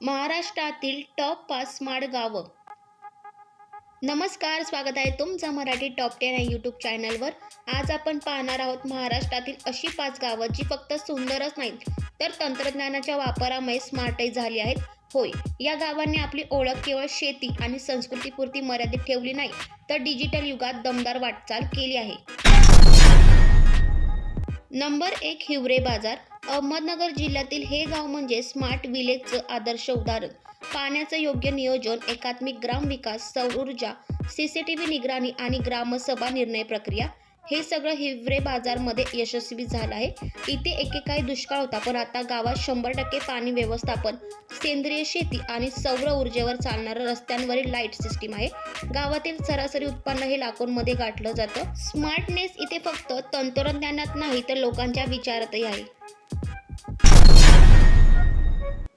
महाराष्ट्रातील टॉप पाच स्मार्ट गावं. नमस्कार स्वागत आहे तुमचं मराठी टॉप टेन या यूट्यूब चॅनलवर आज आपण पाहणार आहोत महाराष्ट्रातील अशी पाच गावं जी फक्त सुंदरच नाहीत तर तंत्रज्ञानाच्या वापरामुळे स्मार्टही झाली आहेत. होय या गावांनी आपली ओळख केवळ शेती आणि संस्कृतीपुरती मर्यादित ठेवली नाही तर डिजिटल युगात दमदार वाटचाल केली आहे. नंबर एक हिवरे बाजार. अहमदनगर जिल्ह्यातील हे गाव म्हणजे स्मार्ट विलेजचं आदर्श उदाहरण. पाण्याचं योग्य नियोजन एकात्मिक ग्राम विकास सौर ऊर्जा सीसीटीव्ही निगराणी आणि ग्रामसभा निर्णय प्रक्रिया हे सगळं हिवरे बाजारमध्ये यशस्वी झालं आहे. इथे एकेकाळी दुष्काळ होता पण आता गावात शंभर टक्के पाणी व्यवस्थापन सेंद्रिय शेती आणि सौर ऊर्जेवर चालणारं रस्त्यांवरील लाइट सिस्टीम आहे. गावातील सरासरी उत्पन्न हे लाखोंमध्ये गाठलं जातं. स्मार्टनेस इथे फक्त तंत्रज्ञानात नाही तर लोकांच्या विचारातही आहे.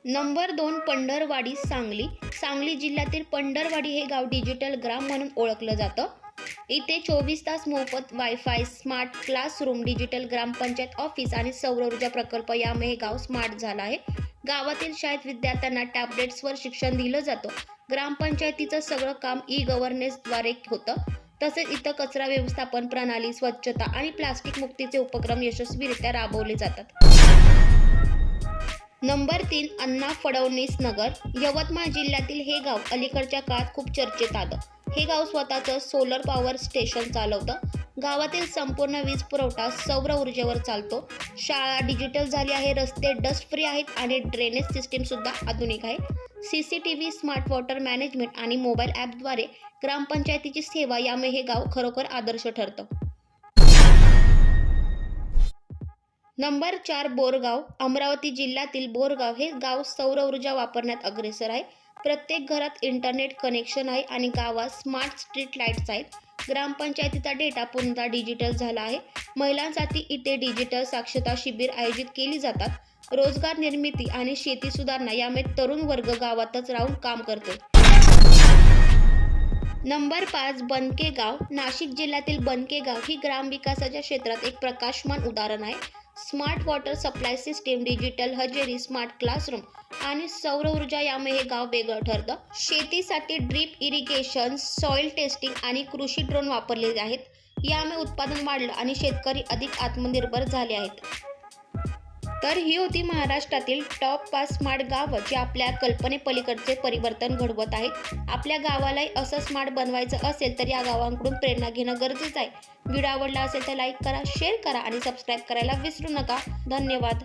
नंबर दोन पंढरवाडी सांगली. सांगली जिल्ह्यातील पंढरवाडी हे गाव डिजिटल ग्राम म्हणून ओळखलं जातं. इथे चोवीस तास मोफत wifi smart classroom digital gram panchayat office आणि सौर ऊर्जा प्रकल्प यामुळे हे गाव स्मार्ट झालं आहे. गावातील शाळेत विद्यार्थ्यांना टॅबलेट्सवर शिक्षण दिलं जातं. ग्रामपंचायतीचं सगळं काम ई गव्हर्नेन्सद्वारे होतं. तसेच इथं कचरा व्यवस्थापन प्रणाली स्वच्छता आणि प्लास्टिक मुक्तीचे उपक्रम यशस्वीरित्या राबवले जातात. नंबर तीन अण्णा फडणवीस नगर यवतमाळ जिल्ह्यातील हे गाव अलीकडच्या काळात खूप चर्चेत आलं. हे गाव स्वतःचं सोलर पॉवर स्टेशन चालवतं. गावातील संपूर्ण वीज पुरवठा सौर ऊर्जेवर चालतो. शाळा डिजिटल झाली आहे रस्ते डस्ट फ्री आहेत आणि ड्रेनेज सिस्टीमसुद्धा आधुनिक आहे. C C T V smart water management आणि मोबाईल ॲपद्वारे ग्रामपंचायतीची सेवा यामुळे हे गाव खरोखर आदर्श ठरतं. नंबर चार बोरगाव अमरावती जिल्ह्यातील बोरगाव हे गाव सौर ऊर्जा वापरण्यात अग्रेसर आहे. प्रत्येक घरात इंटरनेट कनेक्शन आहे आणि गावात स्मार्ट स्ट्रीट लाईट्स आहेत. ग्रामपंचायतीचा डेटा पूर्णतः डिजिटल झाला आहे. महिलांसाठी इथे डिजिटल साक्षरता शिबिर आयोजित केली जातात. रोजगार निर्मिती आणि शेती सुधारणा यामुळे तरुण वर्ग गावातच राहून काम करतो. नंबर पाच बनके गाव नाशिक जिल्ह्यातील बनके गाव ही ग्रामविकासाच्या क्षेत्रात एक प्रकाशमान उदाहरण आहे. Smart water supply system digital हजेरी स्मार्ट क्लासरूम आणि सौर ऊर्जा यामुळे हे गाव वेगळं ठरतं. शेतीसाठी ड्रीप इरिगेशन सॉइल टेस्टिंग आणि कृषी ड्रोन वापरले आहेत. यामुळे उत्पादन वाढलं आणि शेतकरी अधिक आत्मनिर्भर झाले आहेत. तर ही होती महाराष्ट्रातील टॉप पाच स्मार्ट गावं जी आपल्या कल्पनेपलीकडचे परिवर्तन घडवत आहेत. आपल्या गावालाही असं स्मार्ट बनवायचं असेल तर या गावांकडून प्रेरणा घेणं गरजेचं आहे. व्हिडिओ आवडला असेल तर लाईक करा शेअर करा आणि सबस्क्राईब करायला विसरू नका. धन्यवाद.